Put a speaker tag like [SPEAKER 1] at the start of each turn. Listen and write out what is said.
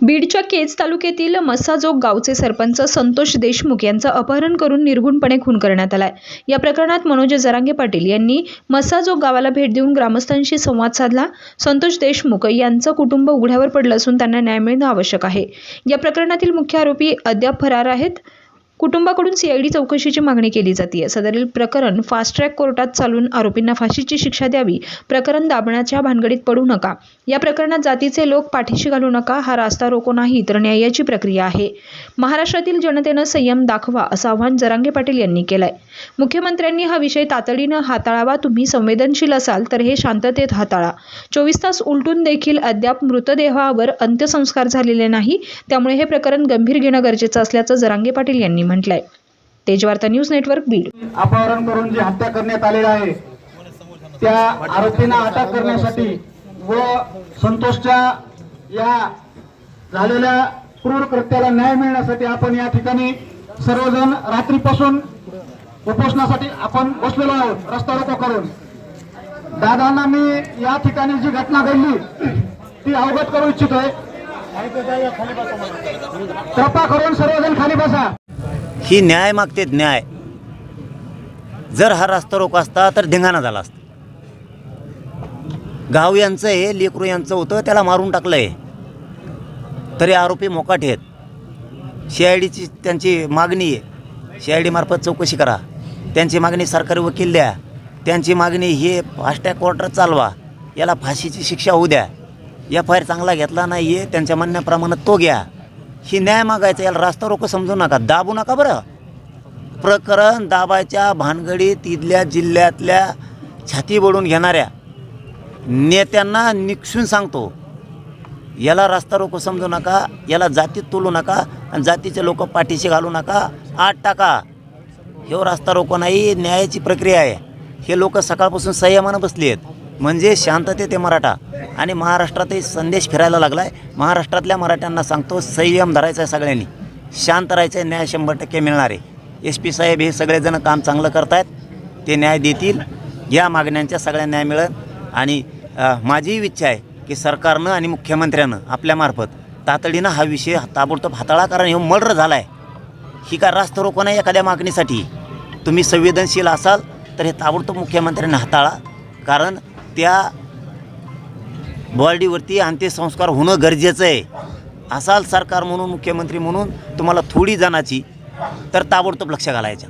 [SPEAKER 1] बीडच्या केज तालुक्यातील मस्साजोग गावचे सरपंच संतोष देशमुख यांचं अपहरण करून निर्घुणपणे खून करण्यात आलाय. या प्रकरणात मनोज जरांगे पाटील यांनी मस्साजोग गावाला भेट देऊन ग्रामस्थांशी संवाद साधला. संतोष देशमुख यांचं कुटुंब उघड्यावर पडलं असून त्यांना न्याय मिळणं आवश्यक आहे. या प्रकरणातील मुख्य आरोपी अद्याप फरार आहेत. कुटुंबाकडून सीआयडी चौकशीची मागणी केली जाते. सदरील प्रकरण फास्ट ट्रॅक कोर्टात चालून आरोपींना फाशीची शिक्षा द्यावी. प्रकरण दाबण्याच्या भानगडीत पडू नका. या प्रकरणात जातीचे लोक पाठीशी घालू नका. हा रास्ता रोको नाही तर न्यायाची प्रक्रिया आहे. महाराष्ट्रातील जनतेनं संयम दाखवा असं आवाहन जरांगे पाटील यांनी केलंय. मुख्यमंत्र्यांनी हा विषय तातडीनं हाताळावा तुम्ही संवेदनशील असाल तर हे शांततेत हाताळा. चोवीस तास उलटून देखील अद्याप मृतदेहावर अंत्यसंस्कार झालेले नाही त्यामुळे हे प्रकरण गंभीर घेणं गरजेचं असल्याचं जरांगे पाटील यांनी म्हटलंय. Tejvarta news network Beed.
[SPEAKER 2] अपहरण करून जी हत्या करण्यात आलेली आहे त्या आरोपींना अटक करण्यासाठी व संतोषच्या या झालेल्या क्रूर कृत्याला न्याय मिळण्यासाठी आपण या ठिकाणी सर्वजण रात्रीपासून उपोषणासाठी आपण बसलेलो आहोत रस्ता रोको करून. दादांना मी या ठिकाणी जी घटना घडली ती अवगत करू इच्छितोय. कृपा करून सर्वजण खाली बसा.
[SPEAKER 3] ही न्याय मागते न्याय. जर हा रस्ता रोको असता तर धिंगाणा झाला असता. गाव यांचं हे लेकरू यांचं होतं त्याला मारून टाकलं आहे तरी आरोपी मोकाट आहेत. सी आय डीची त्यांची मागणी आहे. सी आय डीमार्फत चौकशी करा. त्यांची मागणी सरकारी वकील द्या. त्यांची मागणी हे फास्टॅग क्वार्टर चालवा. याला फाशीची शिक्षा होऊ द्या. एफ आय आर चांगला घेतला नाही आहे त्यांच्या म्हणण्याप्रमाणे तो घ्या. ही न्याय मागायचा याला रास्ता रोको समजू नका. दाबू नका बरं. प्रकरण दाबायच्या भानगडीत इथल्या जिल्ह्यातल्या छाती बडून घेणाऱ्या नेत्यांना निक्षून सांगतो. याला रास्ता रोको समजू नका याला जातीत तोलू नका आणि जातीचे लोक पाठीशी घालू नका. आठ टाका. हे रास्ता रोको नाही न्यायाची प्रक्रिया आहे. हे लोक सकाळपासून संयमानं बसली आहेत म्हणजे शांततेत ते मराठा. आणि महाराष्ट्रातही संदेश फिरायला लागला आहे महाराष्ट्रातल्या मराठ्यांना सांगतो संयम धरायचा आहे सगळ्यांनी. शांत राहायचं आहे न्याय शंभर टक्के मिळणार आहे. एस पी साहेब हे सगळेजण काम चांगलं करतायत. ते न्याय देतील. या मागण्यांच्या सगळ्या न्याय मिळेल. आणि माझीही इच्छा आहे की सरकारनं आणि मुख्यमंत्र्यानं आपल्यामार्फत तातडीनं हा विषय ताबडतोब हाताळा. कारण हे मर्डर झाला आहे ही का रास्त रोको नाही एखाद्या मागणीसाठी? तुम्ही संवेदनशील असाल तर हे ताबडतोब मुख्यमंत्र्यांनी हाताळा. कारण त्या बॉडीवरती अंत्यसंस्कार होणं गरजेचं आहे. असाल सरकार म्हणून मुख्यमंत्री म्हणून तुम्हाला थोडी जणाची तर ताबडतोब लक्ष घालायचं.